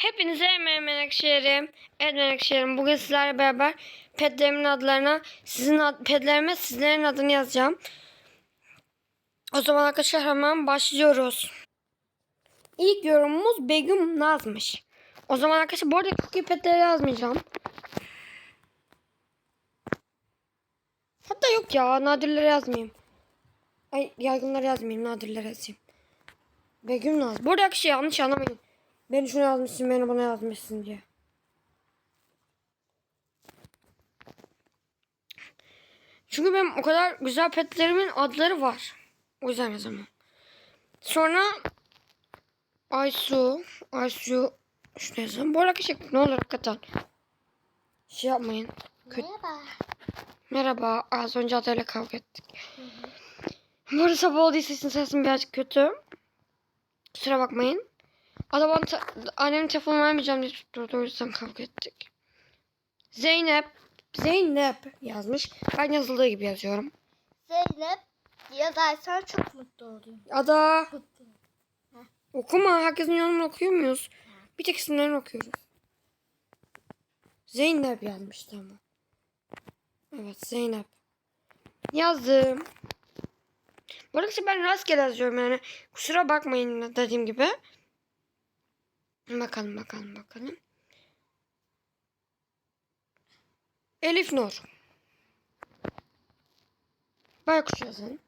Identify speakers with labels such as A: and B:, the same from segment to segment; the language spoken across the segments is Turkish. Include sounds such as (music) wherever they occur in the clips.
A: Hepinize merhaba menekşelerim. Evet menekşelerim. Bugün sizlerle beraber petlerimin adlarına sizin ad, petlerime sizlerin adını yazacağım. O zaman arkadaşlar hemen başlıyoruz. İlk yorumumuz Begüm Naz'mış. O zaman arkadaşlar bu arada cookie petleri yazmayacağım. Hatta yok ya nadirleri yazmayayım. Ay yaygınları yazmayayım nadirleri yazayım. Begüm Naz. Bu arada arkadaşlar yanlış anlamayın. Beni şuna yazmışsın, beni buna yazmışsın diye. Çünkü benim o kadar güzel petlerimin adları var. O yüzden yazamam. Sonra Aysu, Aysu şunu yazalım. Bu arada ne olur hakikaten. Şey yapmayın. Kötü.
B: Merhaba.
A: Merhaba. Az önce adayla kavga ettik. Bu arada sabah olduğu için sesim birazcık kötü. Kusura bakmayın. Adam bana te- annemin telefonu vermeyeceğim diye tutturdu. O yüzden kavga ettik. Zeynep. Zeynep yazmış. Ben yazıldığı gibi yazıyorum.
B: Zeynep yazarsan çok mutlu olurum.
A: Ada.
B: Mutlu.
A: Okuma. Herkesin yorumunu okuyor muyuz? Bir tek isimlerini okuyoruz. Zeynep yazmıştı ama. Evet Zeynep. Yazdım. Bu arada ben rastgele yazıyorum yani. Kusura bakmayın dediğim gibi. Bakalım bakalım bakalım. Elif Nur. Baykuş yazalım.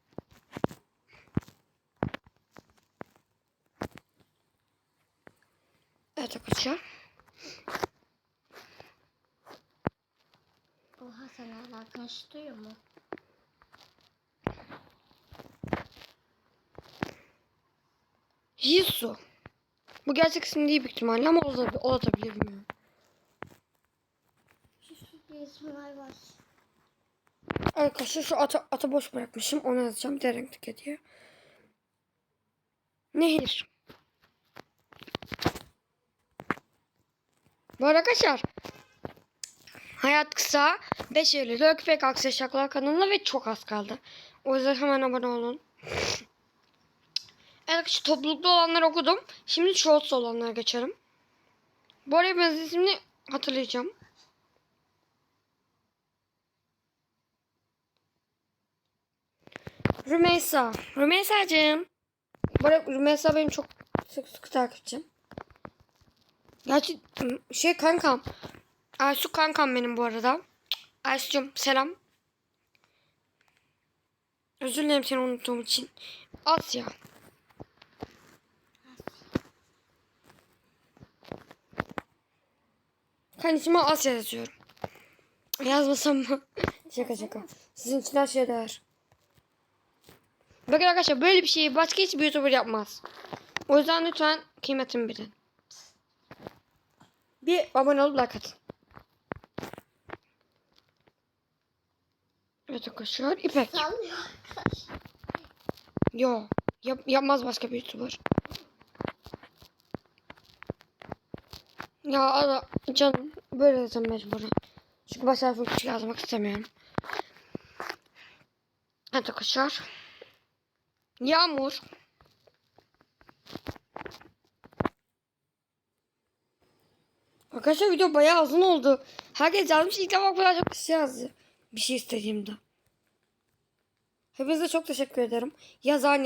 A: Evet arkadaşlar.
B: Oha sen hala karıştırıyor mu?
A: Jisoo. Bu gerçek isim değil büyük ihtimalle ama olabilir, olabilir
B: var.
A: Arkadaşlar şu ata, ata boş bırakmışım. Onu yazacağım. Derek tüke diye. Nehir. Bu arkadaşlar. Hayat kısa. 5 Eylül'de Öküpek Aksa Şaklar kanalına ve çok az kaldı. O yüzden hemen abone olun. Evet arkadaşlar toplulukta olanları okudum. Şimdi shorts olanlara geçelim. Bu arada ben ismini hatırlayacağım. Rümeysa. Rümeysa'cığım. Bu arada Rümeysa benim çok sık sık takipçim. Gerçi şey kankam. Aysu kankam benim bu arada. Aysu'cum selam. Özür dilerim seni unuttuğum için. Asya. Kan içime Asya yazıyorum. Yazmasam mı? (laughs) şaka şaka. Sizin için şey değer. Bakın arkadaşlar böyle bir şeyi başka hiçbir YouTuber yapmaz. O yüzden lütfen kıymetimi bilin. Bir abone olup like atın. Evet arkadaşlar İpek. Yo yap, yapmaz başka bir YouTuber. Ya ara, canım böyle yazdım mecburen. Çünkü baş harfi küçük yazmak istemiyorum. Evet arkadaşlar. Yağmur. Arkadaşlar video bayağı uzun oldu. Herkes yazmış ilk defa kadar çok kişi yazdı. Bir şey istediğimde. Hepinize çok teşekkür ederim. Yazan,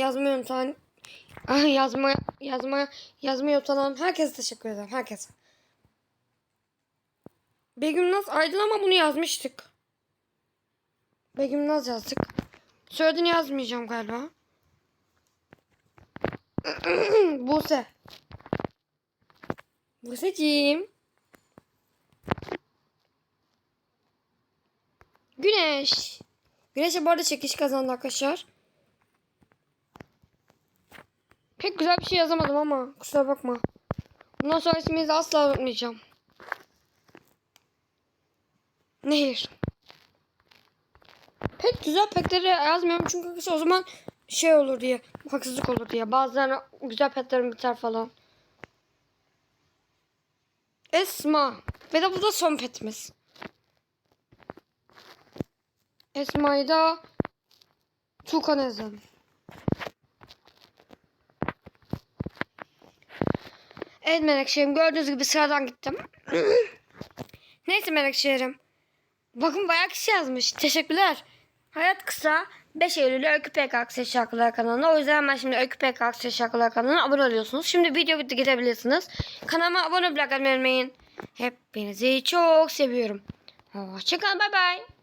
A: ah, (laughs) yazma, yazma, yazmayı utanan herkese teşekkür ederim. Herkese. Begüm Naz Aydın ama bunu yazmıştık. Begüm Naz yazdık. Söylediğini yazmayacağım galiba. (clears throat) Buse. Buse'ciğim. Güneş. Güneş'e bu arada çekiş kazandı arkadaşlar. Pek güzel bir şey yazamadım ama kusura bakma. Bundan sonra isminizi asla unutmayacağım. Nehir. Pek güzel petleri yazmıyorum çünkü o zaman şey olur diye haksızlık olur diye. Bazılarına güzel petlerim biter falan. Esma. Ve de bu da son petimiz. Esma'yı da Tukan yazalım. Evet Menekşe'rim gördüğünüz gibi sıradan gittim. (clears throat) Neyse Menekşe'rim. Bakın bayağı kişi yazmış. Teşekkürler. Hayat kısa. 5 Eylül Öykü PK Aksel Şarkılar kanalına. O yüzden hemen şimdi Öykü PK Aksel Şarkılar kanalına abone oluyorsunuz. Şimdi video bitti gidebilirsiniz. Kanalıma abone olmayı unutmayın. Hepinizi çok seviyorum. Hoşçakalın bay bay.